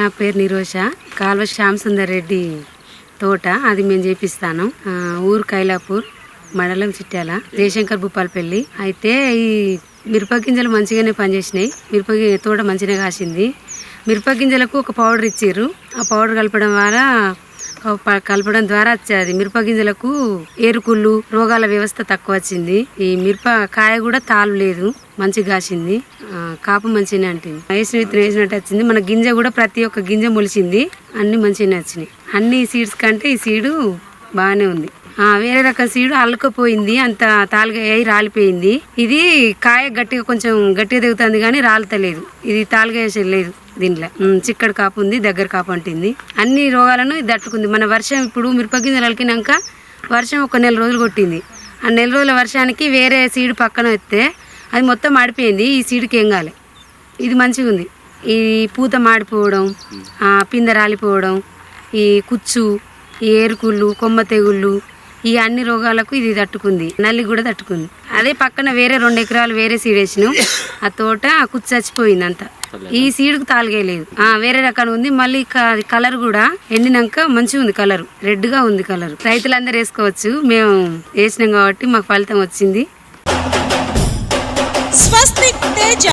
నా పేరు నిరోష. కాల్వ శ్యామ్ సుందర్ రెడ్డి తోట. అది మేము చేపిస్తాను. ఊరు కైలాపూర్ మండలం చిట్యాల జయశంకర్ భూపాలపల్లి. అయితే ఈ మిరప గింజలు మంచిగానే పనిచేసినాయి. మిరప తోట మంచిగా కాసింది. మిరప గింజలకు ఒక పౌడర్ ఇచ్చిర్రు. ఆ పౌడర్ కలపడం ద్వారా కలపడం ద్వారా వచ్చేది. మిరప గింజలకు ఏరుకుళ్ళు రోగాల వ్యవస్థ తక్కువ వచ్చింది. ఈ మిరప కాయ కూడా తాలు లేదు. మంచి కాసింది. కాపు మంచిగానే అంటుంది. వేసిన విత్తనం వేసినట్టు వచ్చింది. మన గింజ కూడా ప్రతి ఒక్క గింజ మొలిచింది. అన్ని మంచిగానే వచ్చినాయి. అన్ని సీడ్స్ కంటే ఈ సీడు బాగానే ఉంది. వేరే రకం సీడు అల్లుకపోయింది. అంత తాలుగా అయి రాలిపోయింది. ఇది కాయ గట్టిగా కొంచెం గట్టిగా దిగుతుంది కానీ రాలుతలేదు. ఇది తాలుగా వేసేది లేదు. దీంట్లో. చిక్కడ చిక్కడి కాపు ఉంది దగ్గర కాపు అంటుంది. అన్ని రోగాలను ఇది తట్టుకుంది. మన వర్షం ఇప్పుడు మిరపగింజలు అలికినాక వర్షం ఒక నెల రోజులు కొట్టింది. ఆ నెల రోజుల వర్షానికి వేరే సీడు పక్కన ఎత్తే అది మొత్తం మాడిపోయింది ఈ సీడుకి ఏం కాలే. ఇది మంచిగా ఉంది. ఈ పూత మాడిపోవడం పిందె రాలిపోవడం ఈ కుచ్చు ఈ ఏరుకుళ్ళు కొమ్మ తెగుళ్ళు ఈ అన్ని రోగాలకు ఇది తట్టుకుంది. నల్లి కూడా తట్టుకుంది. అదే పక్కన వేరే రెండు ఎకరాలు వేరే సీడ్ వేసినాం. ఆ తోట ఆ కుచ్చు చచ్చిపోయింది అంతా ఈ సీడ్కు తాలిగేయలేదు ఆ వేరే రకాల ఉంది. మళ్ళీ కలర్ కూడా ఎండినాక మంచిగా ఉంది కలర్. రెడ్గా ఉంది కలర్. రైతులందరూ వేసుకోవచ్చు. మేము వేసినాం కాబట్టి మాకు ఫలితం వచ్చింది. స్వస్తిక్ తేజ